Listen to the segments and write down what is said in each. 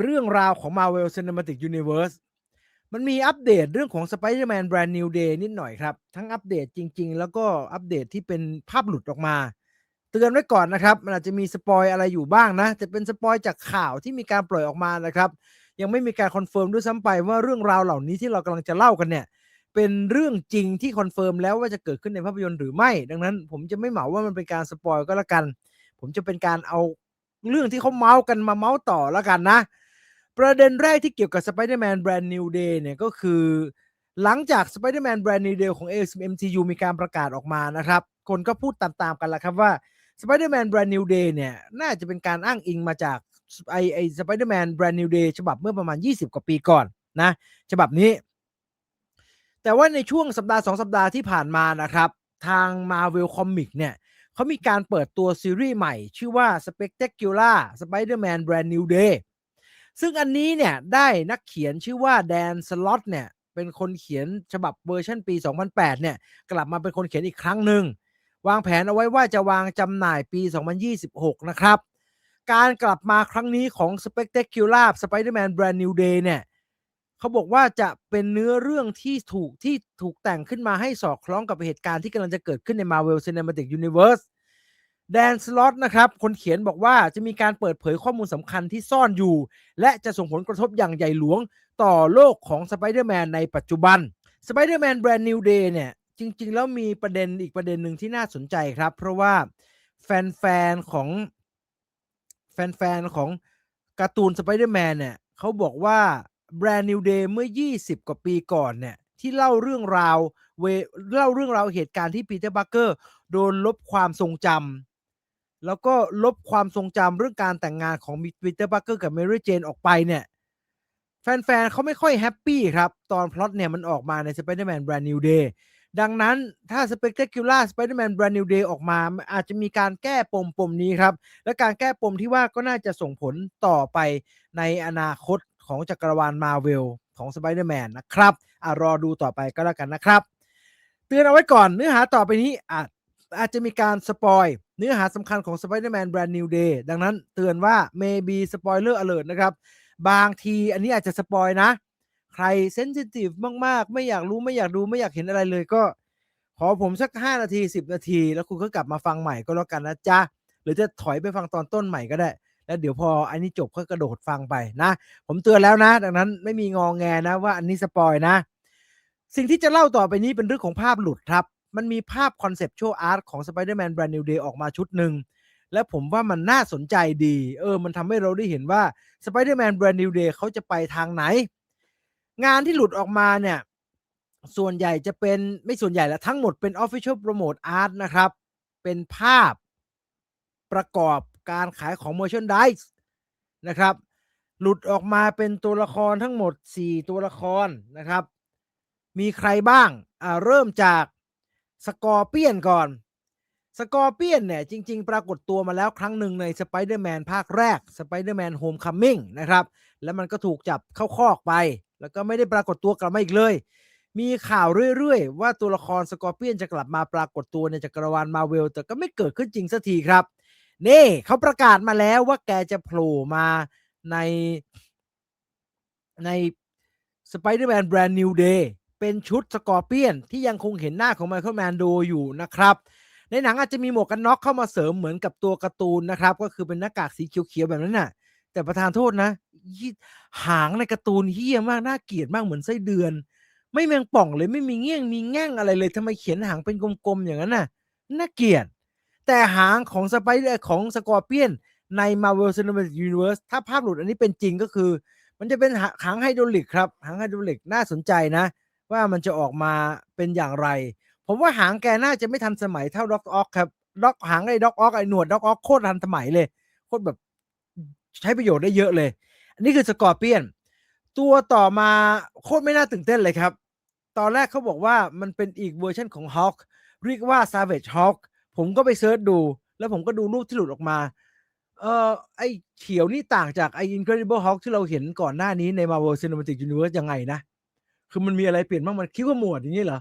เรื่องราวของ Marvel Cinematic Universe มันมีอัปเดตเรื่องของ Spider-Man Brand New Day นิดหน่อยครับ ทั้งอัปเดตจริง ๆ แล้วก็อัปเดตที่เป็นภาพหลุดออกมา เตือนไว้ก่อนนะครับ มันอาจจะมีสปอยอะไรอยู่บ้างนะแต่เป็นสปอยจากข่าวที่มีการปล่อยออกมานะครับ ยังไม่มีการคอนเฟิร์มด้วยซ้ำไปว่าเรื่องราวเหล่านี้ที่เรากำลังจะเล่ากันเนี่ยเป็นเรื่องจริงที่คอนเฟิร์มแล้วว่าจะเกิดขึ้นในภาพยนตร์หรือไม่ ดังนั้น ผมจะไม่เหมาว่ามันเป็นการสปอยก็แล้วกัน ผมจะเป็นการเอาเรื่องที่เขาเมาส์กันมาเมาส์ต่อแล้วกันนะ ประเด็นแรกที่เกี่ยวกับ Spider-Man Brand New Day เนี่ยก็คือ หลังจาก Spider-Man Brand New Day ของ MCU มีการประกาศออกมานะครับ คนก็พูดตามๆกันแล้วครับว่า Spider-Man Brand New Day เนี่ย น่าจะเป็นการอ้างอิงมาจากไอไอ Spider-Man Brand New Day ฉบับเมื่อประมาณ 20 กว่าปีก่อนนะ ฉบับนี้ แต่ว่าในช่วงสัปดาห์ 2 สัปดาห์ที่ผ่านมานะครับ ทาง Marvel Comics เนี่ยเขามีการเปิดตัวซีรีส์ใหม่ ชื่อว่า Spectacular Spider-Man Brand New Day ซึ่งอันนี้เนี่ยได้นักเขียนชื่อว่าแดนสล็อตเนี่ยเป็นคนเขียนฉบับเวอร์ชันปี 2008 เนี่ยกลับมาเป็นคนเขียนอีกครั้งหนึ่ง วางแผนเอาไว้ว่าจะวางจำหน่ายปี 2026 นะครับ การกลับมาครั้งนี้ของ Spectacular Spider-Man Brand New Day เนี่ยเขาบอกว่าจะเป็นเนื้อเรื่องที่ถูกที่ถูกแต่งขึ้นมาให้สอดคล้องกับเหตุการณ์ที่กำลังจะเกิดขึ้นใน Marvel Cinematic Universe แดนสล็อตนะครับ คนเขียนบอกว่าจะมีการเปิดเผยข้อมูลสำคัญที่ซ่อนอยู่ และจะส่งผลกระทบอย่างใหญ่หลวงต่อโลกของสไปเดอร์แมนในปัจจุบัน Spider-Man Brand New Day เดย์เนี่ย จริง ๆ แล้วมีประเด็นอีกประเด็นหนึ่งที่น่าสนใจครับ เพราะว่าแฟน ๆ ของ แฟน ๆ ของการ์ตูน Spider-Man เนี่ยเขาบอกว่า Brand New Day เมื่อ 20 กว่าปีก่อนเนี่ยที่เล่าเรื่องราวเวเล่าเรื่องราวเหตุการณ์ที่ปีเตอร์บัคเกอร์โดนลบความทรงจำ แล้วก็ลบความทรงจำเรื่องการแต่งงานของปีเตอร์บัคเกอร์กับเมรี่เจนออกไปเนี่ยแฟนๆเขาไม่ค่อยแฮปปี้ครับ ตอนพล็อตเนี่ยมันออกมาใน Spider-Man Brand New Day ดังนั้นถ้า Spectacular Spider-Man Brand New Day ออกมา อาจจะมีการแก้ปมปมนี้ครับ และการแก้ปมที่ว่าก็น่าจะส่งผลต่อไปในอนาคตของจักรวาลมาเวลของ Spider-Man นะครับอรอดูต่อไปก็แล้วกันนะครับ เตือนเอาไว้ก่อนเนื้อหาต่อไปนี้อาจ อาจจะมีการสปอยเนื้อหาสำคัญของ Spider-Man Brand New Day ดังนั้นเตือนว่า maybe spoiler alert นะครับ บางทีอันนี้อาจจะสปอยนะ ใครเซนซิทีฟมากๆ ไม่อยากรู้ไม่อยากดูไม่อยากเห็นอะไรเลยก็ ขอผมสัก 5 นาที 10 นาที แล้วคุณก็กลับมาฟังใหม่ก็แล้วกันนะจ๊ะ หรือจะถอยไปฟังตอนต้นใหม่ก็ได้ แล้วเดี๋ยวพออันนี้จบก็กระโดดฟังไปนะ ผมเตือนแล้วนะ ดังนั้นไม่มีงองแงนะว่าอันนี้สปอยนะ สิ่งที่จะเล่าต่อไปนี้เป็นเรื่องของภาพหลุดครับ มันมีภาพคอนเซปชวลอาร์ตของ Spider-Man Brand New Day ออกมาชุดหนึ่ง และผมว่ามันน่าสนใจดี เออ มันทำให้เราได้เห็นว่า Spider-Man Brand New Day เขาจะไปทางไหน งานที่หลุดออกมาเนี่ย ส่วนใหญ่จะเป็นไม่ส่วนใหญ่ล้วทั้งหมดเป็น Official Promote Art นะครับ เป็นภาพประกอบการขายของ Merchandise นะครับ หลุดออกมาเป็นตัวละครทั้งหมด 4 ตัวละครนะครับ มีใครบ้าง อ่า เริ่มจาก สกอร์เปียนก่อน สกอร์เปียนเนี่ยจริง ๆ ปรากฏตัวมาแล้วครั้งหนึ่งใน Spider-Man ภาคแรก Spider-Man Homecoming นะครับ แล้วมันก็ถูกจับเข้าคอกไป แล้วก็ไม่ได้ปรากฏตัวกลับมาอีกเลย มีข่าวเรื่อยๆ ว่าตัวละครสกอร์เปียนจะกลับมาปรากฏตัวในจักรวาลมาเวลแต่ก็ไม่เกิดขึ้นจริงสักทีครับ นี่เขาประกาศมาแล้วว่าแกจะโผล่มาในใน Spider-Man Brand New Day เดย์ เป็นชุดสกอร์เปียนที่ยังคงเห็นหน้าของไมเคิลแมนโดอยู่นะครับ ในหนังอาจจะมีหมวกกันน็อกเข้ามาเสริมเหมือนกับตัวการ์ตูนนะครับ ก็คือเป็นหน้ากากสีเขียวๆแบบนั้นน่ะ แต่ประธานโทษนะหางในการ์ตูนเฮี้ยมากน่าเกลียดมากเหมือนไส้เดือน ไม่แมงป่องเลยไม่มีเงี้ยงมีแง่งอะไรเลยทำไมเขียนหางเป็นกลมๆอย่างนั้นน่ะน่าเกลียดแต่หางของสไปเดอร์ของสกอร์เปียนใน Marvel Cinematic Universe ถ้าภาพหลุดอันนี้เป็นจริงก็คือ มันจะเป็นหางไฮดรอลิกครับ หางไฮดรอลิกน่าสนใจนะ ว่ามันจะออกมาเป็นอย่างไร ผมว่าหางแกน่าจะไม่ทันสมัยเท่าด็อกออกครับด็อกหางไอ้ด็อกออกไอ้หนวดด็อกออกโคตรทันสมัยเลยโคตรแบบใช้ประโยชน์ได้เยอะเลย อันนี้คือสกอร์เปียน ตัวต่อมาโคตรไม่น่าตื่นเต้นเลยครับ ตอนแรกเขาบอกว่ามันเป็นอีกเวอร์ชันของฮอ k เรียกว่า Savage Hawk ผมก็ไปเซิร์ชดู แล้วผมก็ดูรูปที่หลุดออกมา เอ่อไอเขียวนี่ต่างจากไอ Incredible Hulk ที่เราเห็นก่อนหน้านี้ใน Marvel Cinematic Universe ยังไงนะ คือมันมีอะไรเปลี่ยนบ้างมันคิ้วขมวดอย่างนี้เหรอ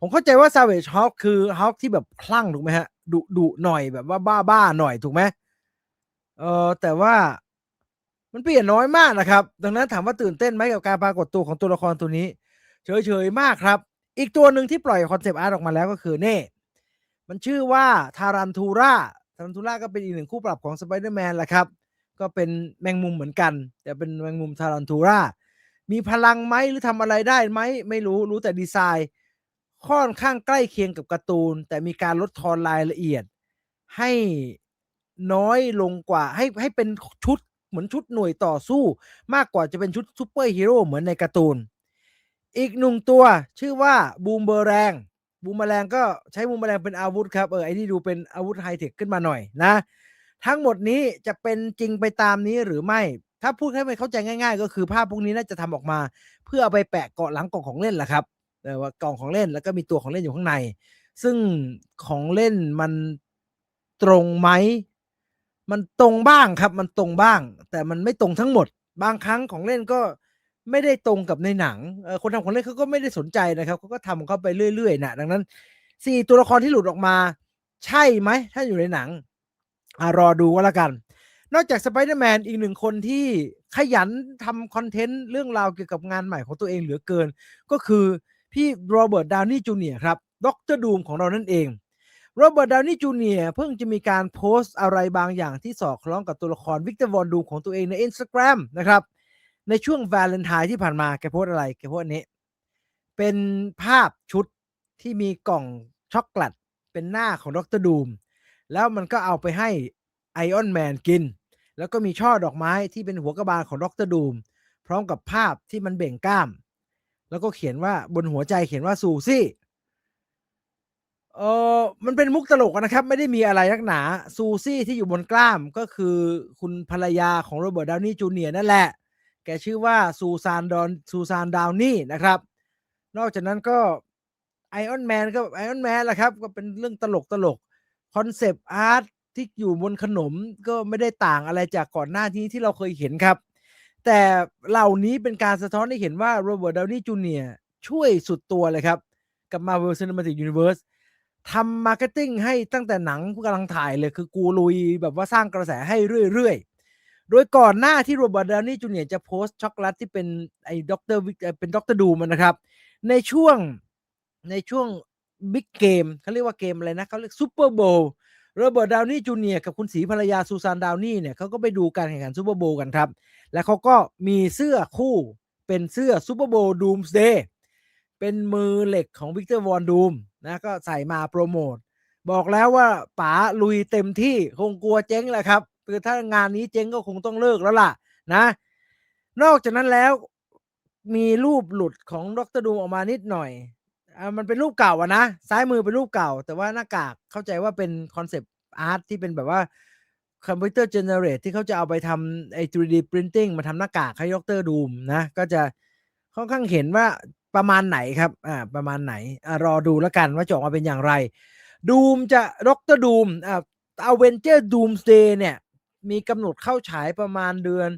ผมเข้าใจว่า Savage Hulk คือ Hulk ที่แบบคลั่งถูกไหมฮะดุดุหน่อยแบบว่าบ้าบ้าหน่อยถูกไหมเออแต่ว่ามันเปลี่ยนน้อยมากนะครับ ดังนั้นถามว่าตื่นเต้นไหมกับการปรากฏตัวของตัวละครตัวนี้ เฉยๆมากครับ อีกตัวหนึ่งที่ปล่อยคอนเซปต์อาร์ตออกมาแล้วก็คือเน่มันชื่อว่าทารันทูราทารันทูราก็เป็นอีกหนึ่งคู่ปรับของสไปเดอร์แมนแหละครับ ก็เป็นแมงมุมเหมือนกัน แต่เป็นแมงมุมทารันทูรา มีพลังไหมหรือทำอะไรได้ไหมไม่รู้รู้แต่ดีไซน์ ค่อนข้างใกล้เคียงกับการ์ตูน แต่มีการลดทอนรายละเอียด ให้น้อยลงกว่าให้ให้เป็นชุดเหมือนชุดหน่วยต่อสู้ มากกว่าจะเป็นชุดซูเปอร์ฮีโร่เหมือนในการ์ตูน อีกหนึ่งตัวชื่อว่าบูมเบอร์แรงบูมเบอร์แงก็ใช้บูมเบอร์แงเป็นอาวุธครับเออไอ้นี่ดูเป็นอาวุธไฮเทคขึ้นมาหน่อยนะ ทั้งหมดนี้จะเป็นจริงไปตามนี้หรือไม่ ถ้าพูดให้มันเข้าใจง่าย ๆ ก็คือภาพพวกนี้น่าจะทำออกมา เพื่อเอาไปแปะเกาะหลังกล่องของเล่นแหละครับเออว่ากล่องของเล่นแล้วก็มีตัวของเล่นอยู่ข้างใน ซึ่งของเล่นมันตรงไหมมันตรงบ้างครับ มันตรงบ้าง แต่มันไม่ตรงทั้งหมด บางครั้งของเล่นก็ไม่ได้ตรงกับในหนังคนทำของเล่นเขาก็ไม่ได้สนใจนะครับเขาก็ทำเขาไปเรื่อยๆนะดังนั้นสี่ตัวละครที่หลุดออกมา ใช่ไหมถ้าอยู่ในหนังอรอดูก็แล้วกัน นอกจากสไปเดอร์แมนอีกหนึ่งคนที่ขยันทำคอนเทนต์เรื่องราวเกี่ยวกับงานใหม่ของตัวเองเหลือเกิน ก็คือพี่โรเบิร์ตดาวนี่จูเนียร์ครับด็อกเตอร์ดูมของเรานั่นเองโรเบิร์ตดาวนี่จูเนียร์เพิ่งจะมีการโพสต์อะไรบางอย่างที่สอดคล้องกับตัวละครวิกเตอร์วอนดูมของตัวเองใน Instagram นะครับในช่วงวาเลนไทน์ที่ผ่านมาแกโพสต์อะไรแกโพสต์นนี้ เป็นภาพชุดที่มีกล่องช็อกโกแลตเป็นหน้าของดรดูมแล้วมันก็เอาไปให้ไอออนแมนกิน แล้วก็มีช่อดอกไม้ที่เป็นหัวกระบาลของดรดูม พร้อมกับภาพที่มันเบ่งกล้าม แล้วก็เขียนว่าบนหัวใจเขียนว่าซูซี่เออมันเป็นมุกตลกนะครับ ไม่ได้มีอะไรนักหนา ซูซี่ที่อยู่บนกล้ามก็คือคุณภรรยาของโรเบิร์ตดาวนี่จูเนียร์นั่นแหละ แกชื่อว่าซูซานดอนซูซานดาวนี่นะครับ นอกจากนั้นก็ไอออนแมนก็ไอออนแมนแหละครับ ก็เป็นเรื่องตลกตลกคอนเซปต์อาร์ต ที่อยู่บนขนมก็ไม่ได้ต่างอะไรจากก่อนหน้านี้ที่เราเคยเห็นครับ แต่เหล่านี้เป็นการสะท้อนให้เห็นว่าโรเบิร์ตดาวนี่จูเนียช่วยสุดตัวเลยครับ กับ Marvel Cinematic Universe ทำมาร์เก็ตติ้งให้ตั้งแต่หนังกำลังถ่ายเลยคือกูลุยแบบว่าสร้างกระแสให้เรื่อยๆ โดยก่อนหน้าที่โรเบิร์ตดาวนี่จูเนียจะโพสต์ช็อกโกแลตที่เป็นไอ้ด็อกเตอร์เป็นด็อกเตอร์ดูมันนะครับ ในช่วงในช่วงบิ๊กเกมเขาเรียกว่าเกมอะไรนะเขาเรียกซูเปอร์โบว์ โรเบิร์ตดาวนี่จูเนียร์กับคุณสีภรรยาซูซานดาวนี่เนี่ยเขาก็ไปดูการแข่งขันซูเปอร์โบกันครับ แล้วเขาก็มีเสื้อคู่เป็นเสื้อซูเปอร์โบดูมสเดย์เป็นมือเหล็กของวิกเตอร์วอนดูมนะก็ใส่มาโปรโมทบอกแล้วว่าป๋าลุยเต็มที่คงกลัวเจ๊งแหละครับคือถ้างานนี้เจ๊งก็คงต้องเลิกแล้วล่ะนะ นอกจากนั้นแล้วมีรูปหลุดของดรดูมออกมานิดหน่อย อ่ามันเป็นรูปเก่าอะนะซ้ายมือเป็นรูปเก่า แต่ว่าหน้ากากเข้าใจว่าเป็นคอนเซปต์อาร์ตที่เป็นแบบว่าคอมพิวเตอร์เจเนเรตที่เขาจะเอาไปทำไอ้ 3D Printing มาทำหน้ากากให้ดรดูมนะ ก็จะค่อนข้างเห็นว่าประมาณไหนครับอ่าประมาณไหนอ่ารอดูแล้วกันว่าจะออกมาเป็นอย่างไร ดูมจะดรดูมอ่าเอาเวนเจอร์ดูมสเดย์เนี่ย มีกำหนดเข้าฉายประมาณเดือน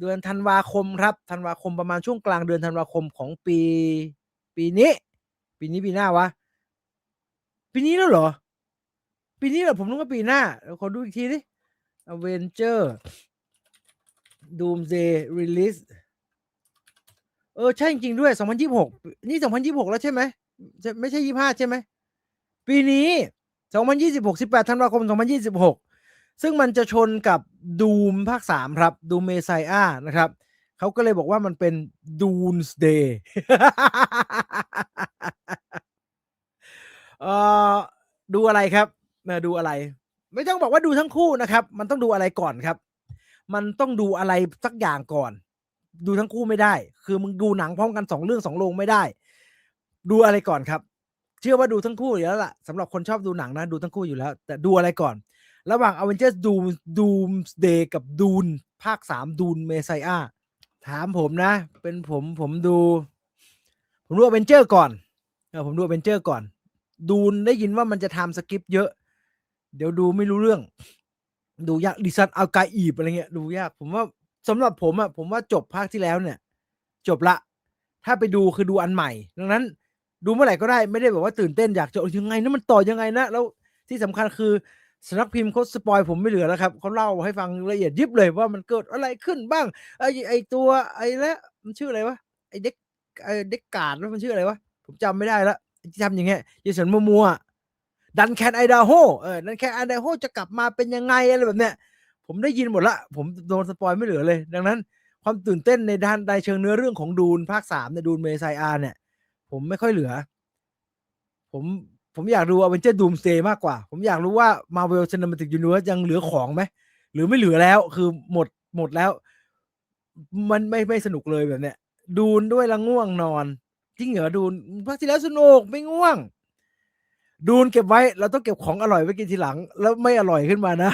เดือนธันวาคมครับธันวาคมประมาณช่วงกลางเดือนธันวาคมของปี ปีนี้ ปีนี้ปีหน้าวะ ปีนี้แล้วเหรอ ปีนี้เหรอผมนึกว่าปีหน้าเดี๋ยวขอดูอีกทีดิ Avenger Doomsday Release เออ ใช่จริงด้วย 2026 นี่ 2026 แล้วใช่ไหมจะไม่ใช่ 25 ใช่ไหม ปีนี้ 2026 18ธันวาคม 2026 ซึ่งมันจะชนกับดูมภาค 3 ครับดูเมไซอานะครับ เขาก็เลยบอกว่ามันเป็น Doomsday อ่อดูอะไร ครับเอ่อดูอะไร ไม่ต้องบอกว่าดูทั้งคู่นะครับ มันต้องดูอะไรก่อนครับ มันต้องดูอะไรสักอย่างก่อน ดูทั้งคู่ไม่ได้ คือมึงดูหนังพร้อมกันสองเรื่องสองโรงไม่ได้ ดูอะไรก่อนครับ เชื่อว่าดูทั้งคู่อยู่แล้วล่ะสำหรับคนชอบดูหนังนะดูทั้งคู่อยู่แล้ว แต่ดูอะไรก่อน ระหว่าง Avengers Doom Doomsday กับ Dune ภาค3 Dune Messiah ถามผมนะ เป็นผมผมดู ผมดู Avenger ก่อนเออผมดู Avenger ก่อน ดูนได้ยินว่ามันจะทำสคริปเยอะ เดี๋ยวดูไม่รู้เรื่อง ดูยากดิซันเอากายอีบอะไรเงี้ยดูยาก ผมว่าสำหรับผมอะผมว่าจบภาคที่แล้วเนี่ย จบละ ถ้าไปดูคือดูอันใหม่ ดังนั้น ดูเมื่อไหร่ก็ได้ไม่ได้แบบว่าตื่นเต้นอยากจะยังไงนะมันต่อยังไงนะแล้วที่สำคัญคือสนักพิมพ์เขาสปอยผมไม่เหลือแล้วครับเขาเล่าให้ฟังละเอียดยิบเลยว่ามันเกิดอะไรขึ้นบ้างไอ้ไอตัวไอ้แล้วมันชื่ออะไรวะไอ้เด็กไอ้เด็กกาดแล้วมันชื่ออะไรวะผมจำไม่ได้ละ ที่ทำอย่างเงี้ยเยสันมัวมัวดันแคนไอดาโฮเออดันแคนไอดาโฮจะกลับมาเป็นยังไงอะไรแบบเนี้ยผมได้ยินหมดละ ผมโดนสปอยไม่เหลือเลย ดังนั้น ความตื่นเต้นในด้านในเชิงเนื้อเรื่องของดูนภาคสามในดูนเมซายอาเนี่ย ผมไม่ค่อยเหลือ ผมผมอยากดูอเวนเจอร์ดูมสเตย์มากกว่า ผมอยากรู้ว่า Marvel Cinematic Universe ยังเหลือของไหม หรือไม่เหลือแล้วคือหมดหมดแล้ว มันไม่ไม่สนุกเลยแบบเนี้ยดูนด้วยละง่วงนอน จริงเหรอดูนภาคที่แล้วสนุกไม่ง่วง ดูนเก็บไว้ เราต้องเก็บของอร่อยไว้กินทีหลัง แล้วไม่อร่อยขึ้นมานะ